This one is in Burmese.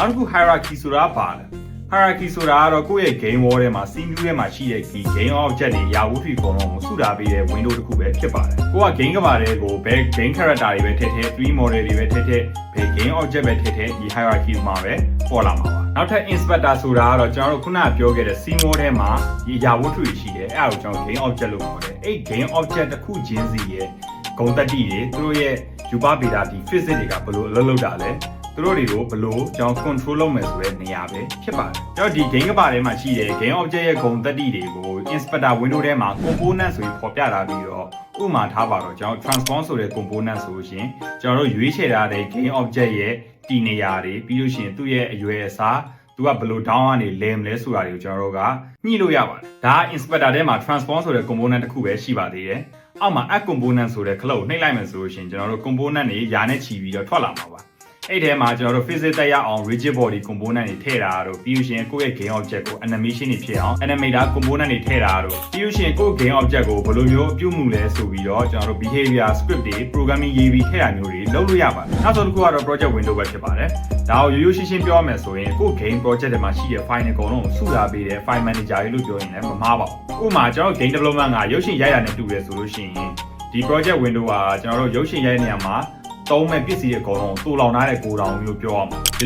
နောက်တစ်ခု hierarchy ဆိုတာပါလဲ hierarchy ဆိုတာကတော့ကိုယ့်ရဲ့ game wall ထဲမှာ scene view ထဲမှာရှိတဲ့ဒီ game object တွေရာဝတ္ထုအကုန်လုံးကိုစုထားပေးတဲ့ window တစ်ခုပဲဖြစ်ပါတယ်ကိုက game ကဘာတွေကိုဘယ် game character တွေပဲထည့်ထည့်3 model တွေပဲထည့်ထည့်ဘယ် game object ပဲထည့်ထည့်ဒီ hierarchy မှာပဲပေါ်လာမှာပါနောက်ထပ် inspector ဆိုတာကတော့ကျွန်တော်တို့ခုနကပြောခဲ့တဲ့ scene wall ထဲမှာဒီရာဝတ္ထုတွေရှိတယ်အဲ့ဒါကိုကျွန်တော် game object လို့ခေါ်တယ်အဲ့ game object တစ်ခုချင်းစီရဲ့ဂုဏ်သတ္တိတွေသူတို့ရဲ့ယူပဗေဒဒီ physics တွေကဘယ်လိုအလုပ်လုပ်တာလဲသူ တို့တွေကိုဘယ်လိုကျွန်တော် control လုပ်မယ်ဆိုတဲ့နေရာပဲဖြစ်ပါတယ်ကျွန်တော်ဒီ game ကပါထဲမှာရှိတဲ့ game object ရဲ့ဂုဏ်သတ္တိတွေကို inspector window ထဲမှာ component ဆိုပြီးဖော်ပြထားပြီးတော့ဥပမာထားပါတော့ကျွန်တော် transform ဆိုတဲ့ component ဆိုလို့ရှိရင်ကျွန်တော်တို့ရွေးချယ်ထားတဲ့ game object ရဲ့တည်နေရာတွေပြီးလို့ရှိရင်သူ့ရဲ့အရွယ်အစားသူကဘယ်လို down ကနေလဲမလဲဆိုတာတွေကိုကျွန်တော်တို့ကညှိလို့ရပါတယ်ဒါက inspector ထဲမှာ transform ဆိုတဲ့ component တစ်ခုပဲရှိပါသေးတယ်အောက်မှာ add component ဆိုတဲ့ခလုတ်နှိပ်လိုက်မယ်ဆိုလို့ရှိရင်ကျွန်တော်တို့ component တွေယာနဲ့ချီပြီးတော့ထွက်လာမှာပါ အဲ့ထဲမှာကျွန်တော်တို့ physics တက်ရအောင် rigid body component တွေထည့်တာတို့ပြီးလို့ရှိရင်ကိုယ့်ရဲ့ game object ကို animation တွေဖြစ်အောင် animator component တွေထည့်တာတို့ပြီးလို့ရှိရင်ကိုယ့် game object ကိုဘယ်လိုမျိုးအပြုတ်မှုလဲဆိုပြီးတော့ကျွန်တော်တို့ behavior script တွေ programming ရေးပြီးထည့်တာမျိုးတွေလုပ်လို့ရပါတယ်နောက်ဆုံးတစ်ခုကတော့ project window ပဲဖြစ်ပါတယ်ဒါကိုရိုးရိုးရှင်းရှင်းပြောရမယ်ဆိုရင်ကိုယ့် game project တွေမှာရှိတဲ့ file တွေအကုန်လုံးကိုစုထားပေးတဲ့ file manager တွေလို့ပြောရင်လည်းမမှားပါဘူးဥပမာကျွန်တော်တို့ game development ကရုပ်ရှင်ရိုက်တာနဲ့တူတယ်ဆိုလို့ရှိရင်ဒီ project window ကကျွန်တော်တို့ရုပ်ရှင်ရိုက်တဲ့နေရာမှာ သုံးမဲ့ပစ္စည်းတွေအကုန်လုံးတူလောင်ထားတဲ့ကိုတောင်လို့ပြောရမှာ